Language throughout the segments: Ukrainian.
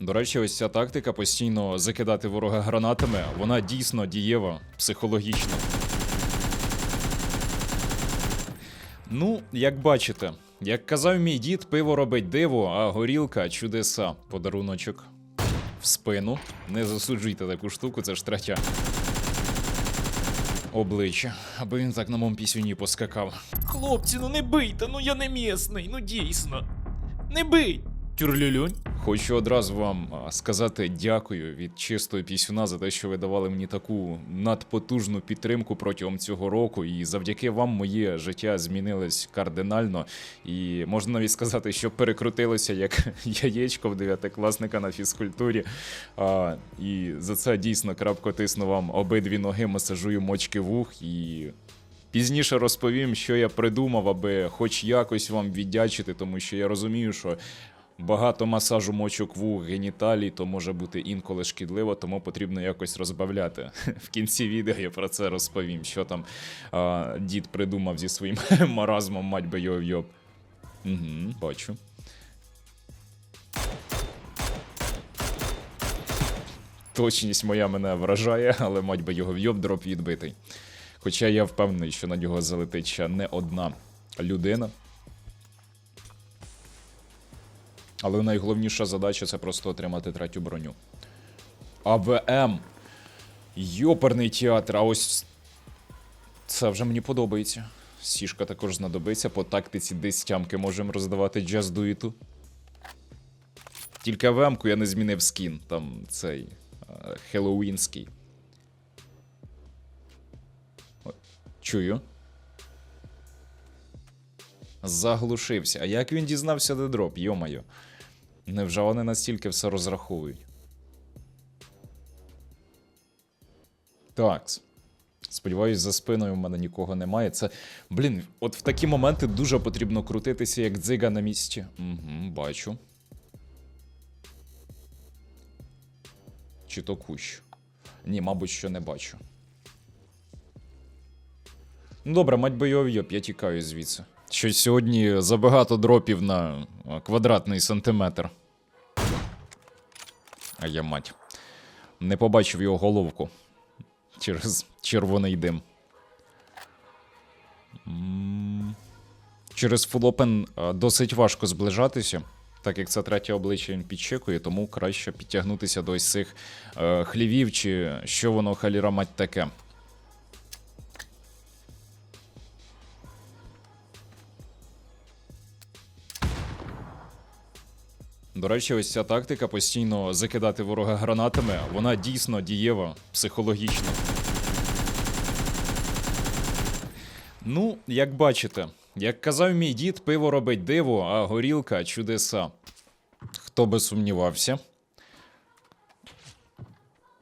До речі, ось ця тактика постійно закидати ворога гранатами, вона дійсно дієва, психологічно. Ну, як бачите, як казав мій дід, пиво робить диво, а горілка чудеса. Подаруночок в спину. Не засуджуйте таку штуку, це ж третя. Обличчя, аби він так на моєму пісюні поскакав. Хлопці, ну не бийте, ну я не місний, ну дійсно. Не бий! Тюрлюлюнь. Хочу одразу вам сказати дякую від чистого пісюна за те, що ви давали мені таку надпотужну підтримку протягом цього року. І завдяки вам моє життя змінилось кардинально. І можна навіть сказати, що перекрутилося як яєчко в дев'ятикласника на фізкультурі. А, і за це дійсно крапко тисну вам обидві ноги, масажую мочки вух і. Пізніше розповім, що я придумав, аби хоч якось вам віддячити, тому що я розумію, що багато масажу мочок вух, геніталій, то може бути інколи шкідливо, тому потрібно якось розбавляти. В кінці відео я про це розповім, що там а, дід придумав зі своїм маразмом, мать би його вйоб. Угу, бачу. Точність моя мене вражає, але мать би його вйоб дроп відбитий. Хоча я впевнений, що на нього залетить ще не одна людина. Але найголовніша задача це просто отримати третю броню. АВМ. Йоперний театр, а ось. Це вже мені подобається. Сішка також знадобиться. По тактиці десь тямки можемо роздавати джаз дуїту. Тільки АВМ-ку я не змінив скін. Там цей е, хеллоуінський. Чую. Заглушився. А як він дізнався, де дроп, йомайо. Невже вони настільки все розраховують? Такс. Сподіваюсь, за спиною в мене нікого немає. Це. Блін, от в такі моменти дуже потрібно крутитися, як дзига на місці. Угу, бачу. Чи то кущ? Ні, мабуть, що не бачу. Ну добре, мать би його я тікаю звідси. Щось сьогодні забагато дропів на квадратний сантиметр. А я мать. Не побачив його головку через червоний дим. Через фулопен досить важко зближатися, так як це третє обличчя він підчекує, тому краще підтягнутися до ось цих е, хлівів, чи що воно халіра мать таке. До речі, ось ця тактика постійно закидати ворога гранатами, вона дійсно дієва психологічно. Ну, як бачите, як казав мій дід, пиво робить диво, а горілка чудеса. Хто би сумнівався?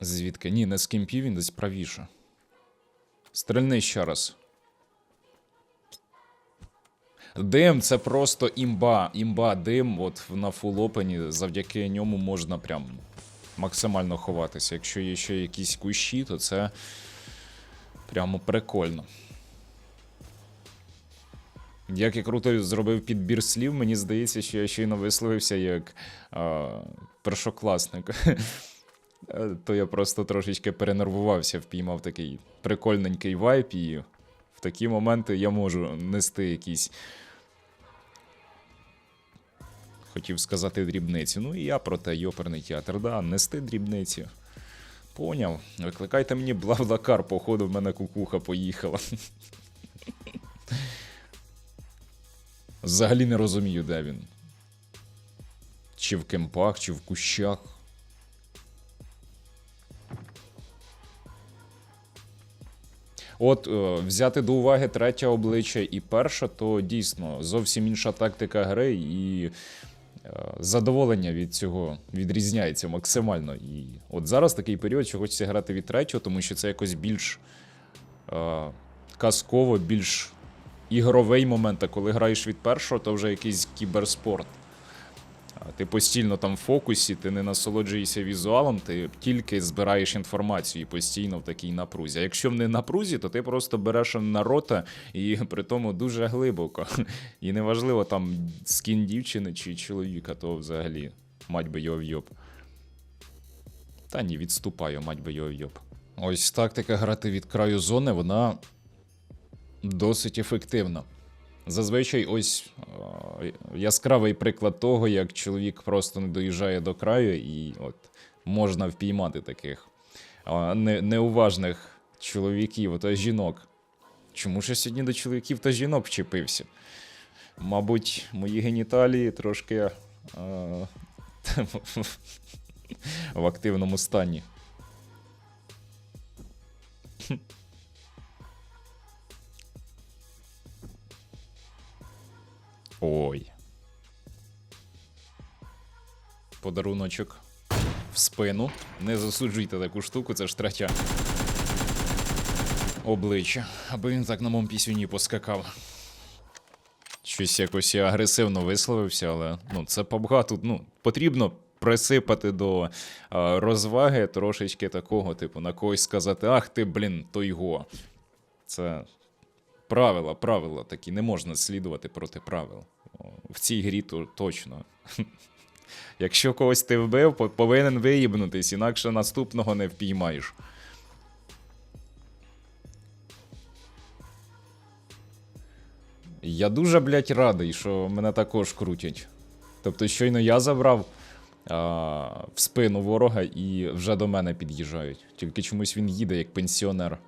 Звідки? Ні, не з кімпів, він десь правіше. Стрельни ще раз. Дим це просто імба. Імба дим, от на фулопені, завдяки ньому можна прям максимально ховатися. Якщо є ще якісь кущі, то це прямо прикольно. Як я круто зробив підбір слів, мені здається, що я щойно висловився як а, першокласник. Е, То я просто трошечки перенервувався, впіймав такий прикольненький вайб, і такі моменти я можу нести якісь. Хотів сказати дрібниці. Ну і я про те, йоперний театр, да, нести дрібниці. Поняв. Викликайте мені блавлакар, походу, в мене кукуха поїхала. Взагалі не розумію, де він. Чи в кемпах, чи в кущах. От е, взяти до уваги третє обличчя і перше, то дійсно зовсім інша тактика гри, і е, задоволення від цього відрізняється максимально. І от зараз такий період, що хочеться грати від третього, тому що це якось більш е, казково, більш ігровий момент. А коли граєш від першого, то вже якийсь кіберспорт. Ти постійно там в фокусі, ти не насолоджуєшся візуалом, ти тільки збираєш інформацію і постійно в такій напрузі. А якщо не напрузі, то ти просто береш на рота і при тому дуже глибоко. І неважливо там скін дівчини чи чоловіка, то взагалі мать би його вйоб. Та ні, відступаю, мать би його йоб. Ось тактика грати від краю зони, вона досить ефективна. Зазвичай ось е, яскравий приклад того, як чоловік просто не доїжджає до краю, і от можна впіймати таких неуважних чоловіків та жінок. Чому ж я сьогодні до чоловіків та жінок вчепився? Мабуть, мої геніталії трошки е, в активному стані. Ой. Подаруночок в спину. Не засуджуйте таку штуку, це ж третя. Обличчя, аби він так на моєму пісюні поскакав. Щось якось я агресивно висловився, але ну, це PUBG, ну, потрібно присипати до е, розваги трошечки такого, типу, на когось сказати, ах ти, блін, то його. Це правила, правила такі, не можна слідувати проти правил. В цій грі то точно. Якщо когось ти вбив, повинен виїбнутись, інакше наступного не впіймаєш. Я дуже, блядь, радий, що мене також крутять. Тобто, щойно я забрав а, в спину ворога і вже до мене під'їжджають. Тільки чомусь він їде як пенсіонер.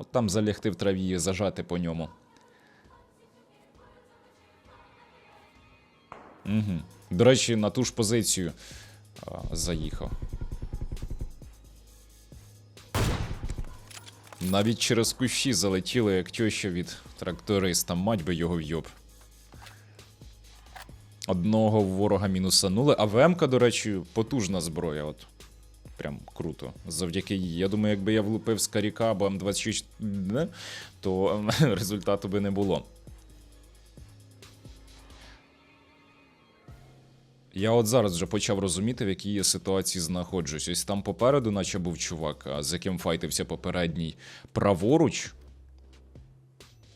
От там залягти в траві і зажати по ньому. Угу. До речі, на ту ж позицію а, заїхав. Навіть через кущі залетіли, як тьоща від тракториста, мать би його вйоб. Одного ворога мінусанули, а ВМК, до речі, потужна зброя. От. Прям круто. Завдяки їй. Я думаю, якби я влупив з Каріка або М26, то результату би не було. Я от зараз вже почав розуміти, в якій я ситуації знаходжусь. Ось там попереду, наче був чувак, а з яким файтився попередній праворуч.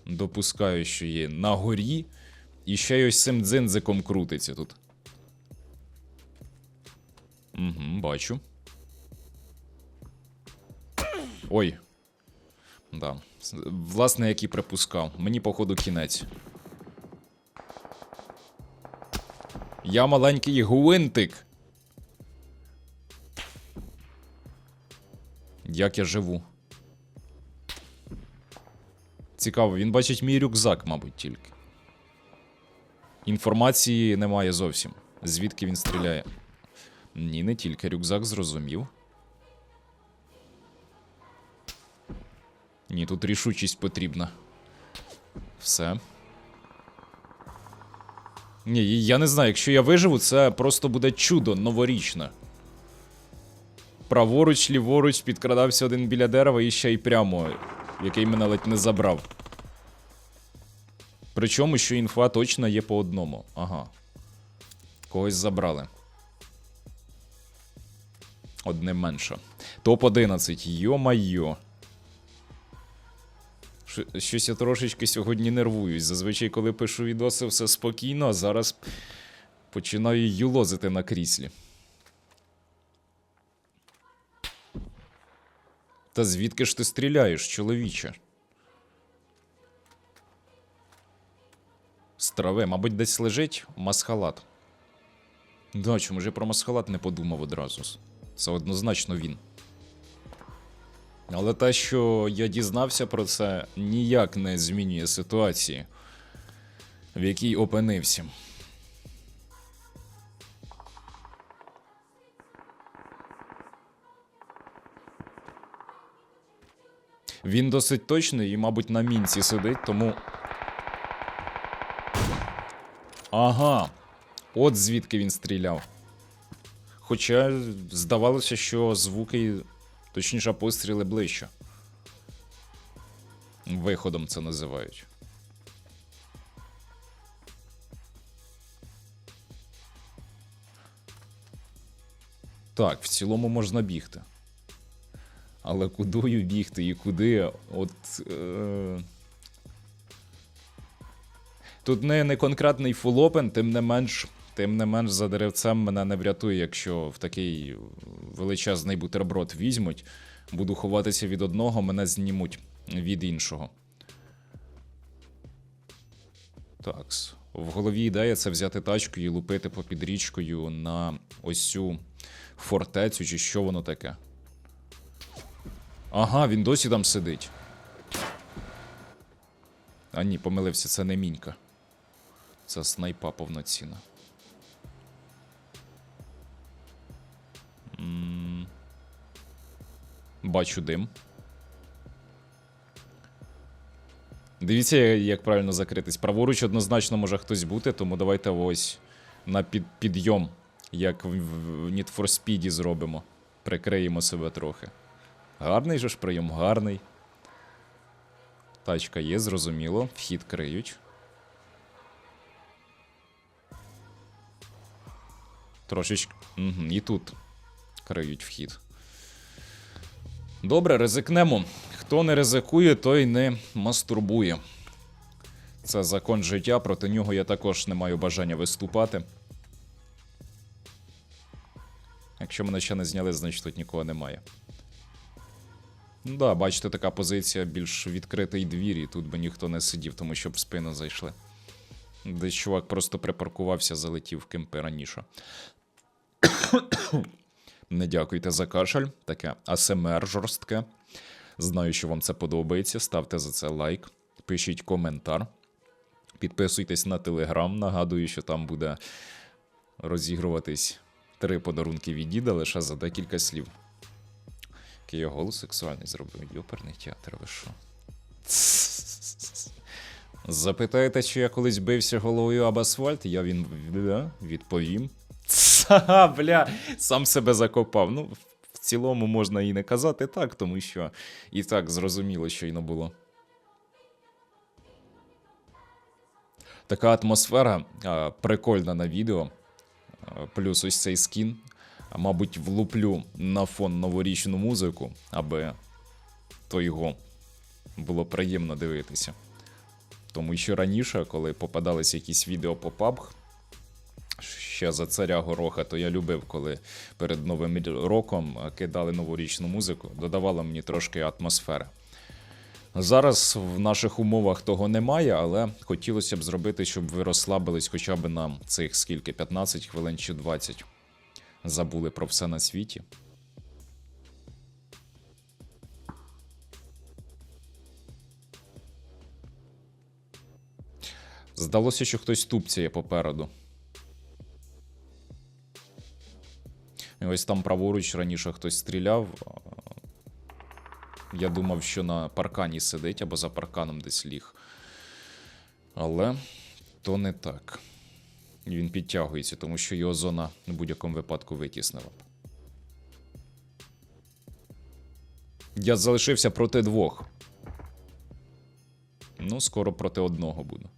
Допускаю, що є на горі. І ще й ось цим дзинзиком крутиться тут. Угу, бачу. Ой. Да. Власне, як і припускав. Мені, походу, кінець. Я маленький гвинтик. Як я живу? Цікаво, він бачить мій рюкзак, мабуть, тільки. Інформації немає зовсім. Звідки він стріляє? Ні, не тільки рюкзак зрозумів. Ні, тут рішучість потрібна. Все. Ні, я не знаю, якщо я виживу, це просто буде чудо новорічне. Праворуч, ліворуч, підкрадався один біля дерева і ще й прямо, який мене ледь не забрав. Причому, що інфа точно є по одному. Ага. Когось забрали. Одне менше. Топ-11. Йо-майо. Щ- Щось я трошечки сьогодні нервуюсь. Зазвичай, коли пишу відоси, все спокійно, а зараз починаю юлозити на кріслі. Та звідки ж ти стріляєш, чоловіче? З трави, мабуть, десь лежить масхалат. Да, чому ж я про масхалат не подумав одразу? Це однозначно він. Але те, що я дізнався про це, ніяк не змінює ситуації, в якій опинився. Він досить точний і, мабуть, на мінці сидить, тому. Ага. От звідки він стріляв. Хоча здавалося, що звуки, точніше, постріли ближче. Виходом це називають. Так, в цілому можна бігти. Але кудою бігти і куди? От. Е... Тут не, не конкретний фулопен, тим не менш Тим не менш, за деревцем мене не врятує, якщо в такий величезний бутерброд візьмуть. Буду ховатися від одного, мене знімуть від іншого. Такс. В голові ідея це взяти тачку і лупити попід річкою на ось цю фортецю, чи що воно таке. Ага, він досі там сидить. А ні, помилився, це не мінька. Це снайпа повноцінна. Бачу дим. Дивіться, як правильно закритись. Праворуч однозначно може хтось бути, тому давайте ось на під, підйом, як в, в Need for Speed зробимо. Прикриємо себе трохи. Гарний же ж прийом, гарний. Тачка є, зрозуміло. Вхід криють. Трошечки. Угу, і тут криють вхід. Добре, ризикнемо. Хто не ризикує, той не мастурбує. Це закон життя, проти нього я також не маю бажання виступати. Якщо мене ще не зняли, значить тут нікого немає. Ну да, бачите, така позиція більш відкритий двір, і тут би ніхто не сидів, тому що в спину зайшли. Десь чувак просто припаркувався, залетів в кемпи раніше. Не дякуйте за кашель, таке АСМР жорстке. Знаю, що вам це подобається. Ставте за це лайк, пишіть коментар. Підписуйтесь на телеграм. Нагадую, що там буде розігруватись три подарунки від діда лише за декілька слів. Який я голос сексуальний зробив. Йоперний театр, ви що? Запитаєте, чи я колись бився головою об асфальт? Я він відповім. Ца, бля, сам себе закопав. Ну, в цілому можна і не казати так, тому що і так зрозуміло, щойно було. Така атмосфера а, прикольна на відео. А, Плюс ось цей скін. А, Мабуть, влуплю на фон новорічну музику, аби то його було приємно дивитися. Тому що раніше, коли попадались якісь відео по PUBG, ще за царя гороха, то я любив, коли перед новим роком кидали новорічну музику, додавало мені трошки атмосфери. Зараз в наших умовах того немає, але хотілося б зробити, щоб ви розслабились хоча б на цих скільки 15 хвилин чи 20. Забули про все на світі. Здалося, що хтось тупцяє попереду. І ось там праворуч раніше хтось стріляв. Я думав, що на паркані сидить або за парканом десь ліг. Але то не так. Він підтягується, тому що його зона в будь-якому випадку витіснила. Я залишився проти двох. Ну, скоро проти одного буду.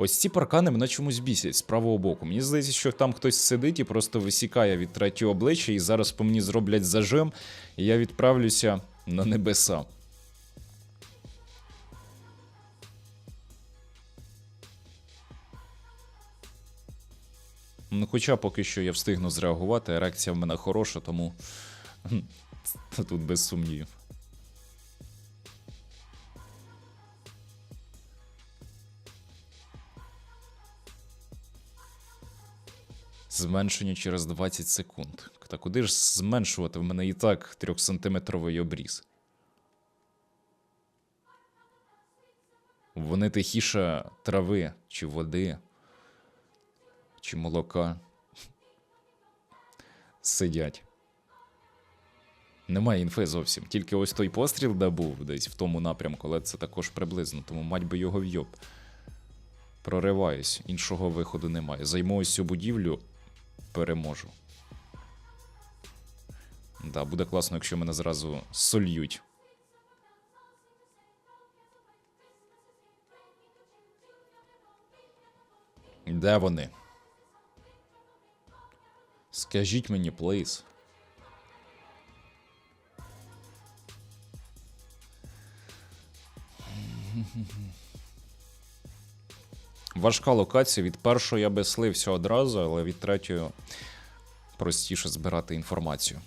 Ось ці паркани мене чомусь бісять з правого боку. Мені здається, що там хтось сидить і просто висікає від третього обличчя, і зараз по мені зроблять зажим, і я відправлюся на небеса. Ну, хоча поки що я встигну зреагувати, ерекція в мене хороша, тому тут без сумнівів. Зменшення через 20 секунд. Та куди ж зменшувати? В мене і так 3-сантиметровий обріз. Вони тихіше трави, чи води, чи молока. Сидять. Немає інфи зовсім. Тільки ось той постріл, де був десь в тому напрямку, але це також приблизно, тому мать би його вйоб. Прориваюсь, іншого виходу немає. Займу ось цю будівлю, переможу. Да, буде класно, якщо мене зразу сольють. Де вони? Скажіть мені, плейс. Важка локація. Від першої я би слився одразу, але від третьої простіше збирати інформацію.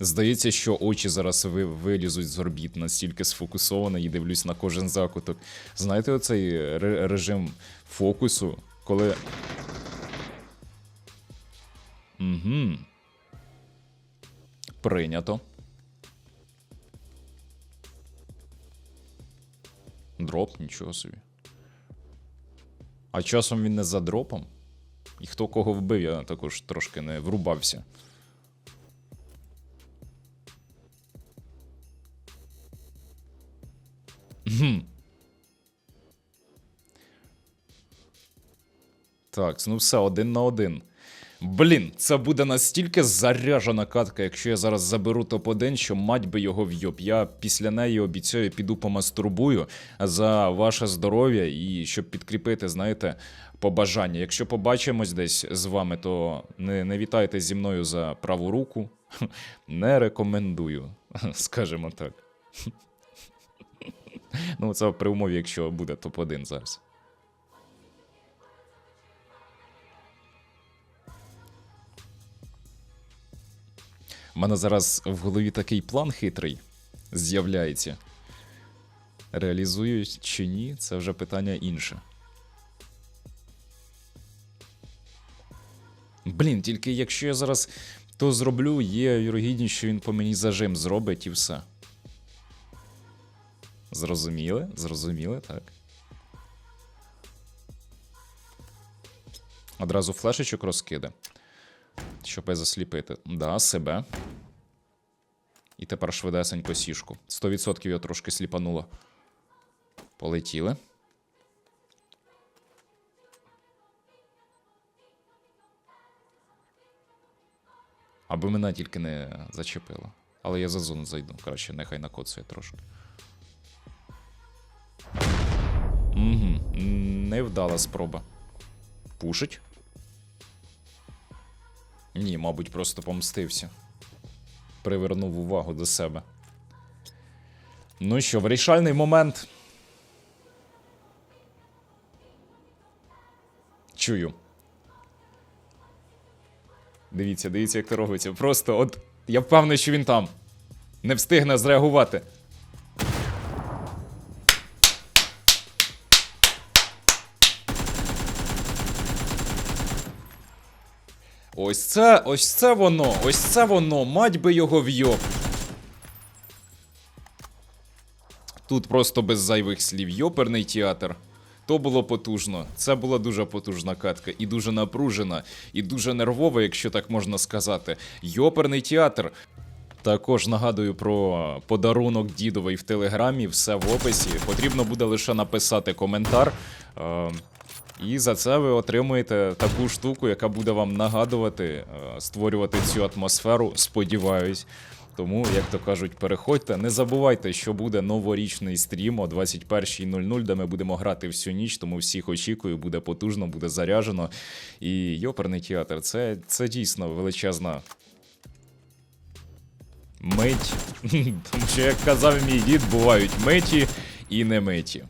Здається, що очі зараз ви, вилізуть з орбіт, настільки сфокусовано і дивлюсь на кожен закуток. Знаєте, оцей ре- режим фокусу, коли. Угу. Прийнято. Дроп, нічого собі. А часом він не за дропом. І хто кого вбив, я також трошки не врубався. Так, ну все, один на один. Блін, це буде настільки заряжена катка, якщо я зараз заберу топ-1, що мать би його вйоб. Я після неї обіцяю, піду помастурбую за ваше здоров'я і щоб підкріпити, знаєте, побажання. Якщо побачимось десь з вами, то не, не вітайте зі мною за праву руку. Не рекомендую, скажімо так. Ну, це при умові, якщо буде топ-1 зараз. У мене зараз в голові такий план хитрий з'являється. Реалізую чи ні, це вже питання інше. Блін, тільки якщо я зараз то зроблю, є вірогідність, що він по мені зажим зробить і все. Зрозуміли? Зрозуміли, так. Одразу флешечок розкиде. Щоб засліпити. Да, себе. І тепер швидесенько сішку. 100% його трошки сліпануло. Полетіли. Аби мене тільки не зачепило. Але я за зону зайду. Краще, нехай накоцує трошки. Угу. Невдала спроба. Пушить? Ні, мабуть, просто помстився. Привернув увагу до себе. Ну що, вирішальний момент. Чую. Дивіться, дивіться, як це. Просто от я впевнений, що він там. Не встигне зреагувати. Ось це, ось це воно, ось це воно, мать би його вйоб. Тут просто без зайвих слів. Йоперний театр. То було потужно. Це була дуже потужна катка, і дуже напружена, і дуже нервова, якщо так можна сказати. Йоперний театр. Також нагадую про подарунок дідовий в телеграмі, все в описі. Потрібно буде лише написати коментар. Е, і за це ви отримуєте таку штуку, яка буде вам нагадувати, е, створювати цю атмосферу. Сподіваюсь. Тому, як то кажуть, переходьте. Не забувайте, що буде новорічний стрім о 21.00, де ми будемо грати всю ніч, тому всіх очікую, буде потужно, буде заряжено. І йоперний театр це, це дійсно величезна мить. Тому що, як казав мій дід, бувають миті і не миті.